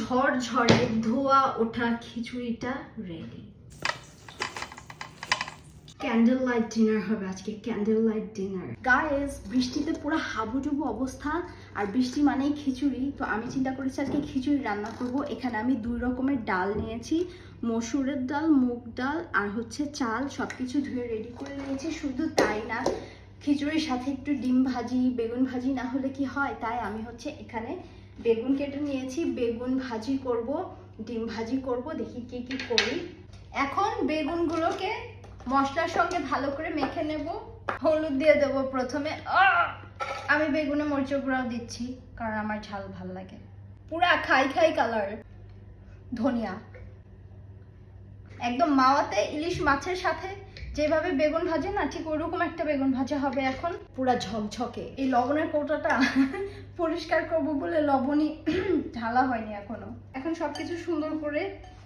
ঝড় ঝড়ে ধোয়া ওঠা খিচুড়িটা রেডি ক্যান্ডেল লাইট ডিনার হবে আজকে ক্যান্ডেল লাইট ডিনার গাইস বৃষ্টিতে পুরো হাবুডুবু অবস্থা, আর বৃষ্টি মানেই খিচুড়ি, তো আমি চিন্তা করেছি আজকে খিচুড়ি রান্না করব। এখানে আমি দুই রকমের ডাল নিয়েছি, মসুরের ডাল, মুগ ডাল, আর হচ্ছে চাল সব কিছু ধুয়ে রেডি করে নিয়েছি। শুধু তাই না, খিচুড়ির সাথে একটু ডিম ভাজি, বেগুন ভাজি না হলে কি হয়, তাই আমি হচ্ছে এখানে বেগুন কেটে নিয়েছি, বেগুন ভাজি করব, ডিম ভাজি করব, দেখি কি কি করি। এখন বেগুনগুলোকে মশলার সঙ্গে ভালো করে মেখে নেব। হলুদ দিয়ে দেবো প্রথমে! আমি বেগুনে মরিচ গুঁড়াও দিচ্ছি, কারণ আমার ঝাল ভালো লাগে। পুরা খাই খাই কালার। ধনিয়া। একদম মাওয়াতে ইলিশ মাছের সাথে যেভাবে বেগুন ভাজে না, ঠিক ওরকম একটা বেগুন ভাজা হবে এখন। পুরা ঝকঝকে। এই লবণের কৌটাটা পরিষ্কার করব বলে লবণই ঢালা হয়নি এখনও। এখন সবকিছু সুন্দর করে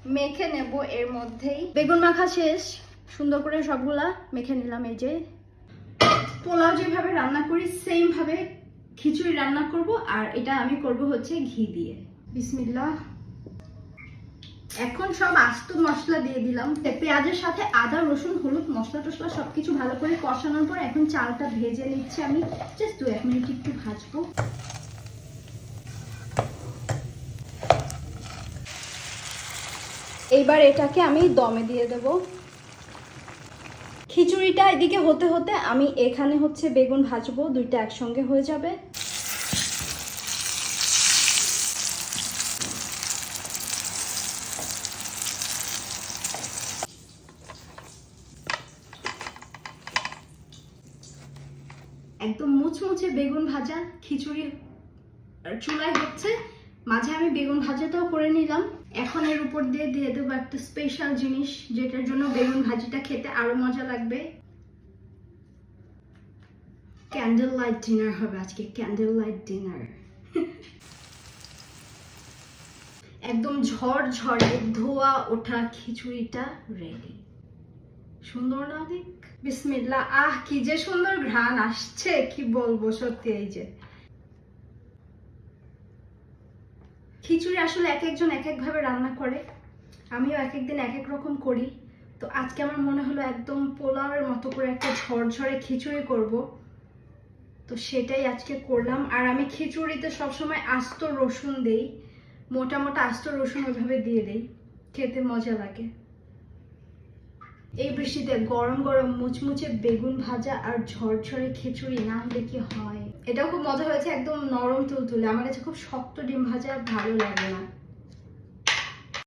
মেখে নেব এর মধ্যেই। বেগুন মাখা শেষ। সুন্দর করে সবগুলা মেখে নিলাম এই যে। পোলাও যেভাবে রান্না করি সেম ভাবে খিচুড়ি রান্না করব, আর এটা আমি করব হচ্ছে ঘি দিয়ে। বিসমিল্লাহ। এখন সব আস্ত মশলা দিয়ে দিলাম। পেঁয়াজের সাথে আদা, রসুন, হলুদ, মশলা টসলা সবকিছু ভালো করে কষানোর পর এখন চালটা ভেজে নিচ্ছি আমি। জাস্ট দু এক মিনিট একটু ভাজবো। এইবার এটাকে আমি দমে দিয়ে দেব। খিচুড়িটা এদিকে হতে হতে আমি এখানে হচ্ছে বেগুন ভাজবো, দুইটা একসঙ্গে হয়ে যাবে। একদম মুচমুচে বেগুন ভাজা খিচুড়ি চুলায় হচ্ছে। মাঝে আমি বেগুন ভাজাটাও করে নিলাম। এখন এর উপর দিয়ে দিয়ে দেবো একটা স্পেশাল জিনিস, যেটার জন্য বেগুন ভাজিটা খেতে আরও মজা লাগবে। ক্যান্ডেল লাইট ডিনার হবে আজকে ক্যান্ডেল লাইট ডিনার একদম ঝড় ঝড়ে ধোয়া ওঠা খিচুড়িটা রেডি সুন্দর না দেখ বিসমিল্লা আহ, কি যে সুন্দর ঘ্রাণ আসছে, কি বলব সত্যি এই যে। খিচুড়ি আসলে এক একজন এক একভাবে রান্না করে, আমিও এক একদিন এক এক রকম করি। তো আজকে আমার মনে হলো একদম পোলাওয়ের মতো করে একটা ঝরঝরে খিচুড়ি করব। তো সেটাই আজকে করলাম। আর আমি খিচুড়িতে সবসময় আস্ত রসুন দেই, মোটা মোটা আস্ত রসুন ওইভাবে দিয়ে দেই, খেতে মজা লাগে। এই বৃষ্টিতে গরম গরম মুচমুচে বেগুন ভাজা আর ঝরঝরে খিচুড়ি নাম দেখি হয়। এটাও খুব মজা হয়েছে, একদম নরম তুলতুলে। আমার কাছে খুব শক্ত ডিম ভাজা ভালো লাগে না।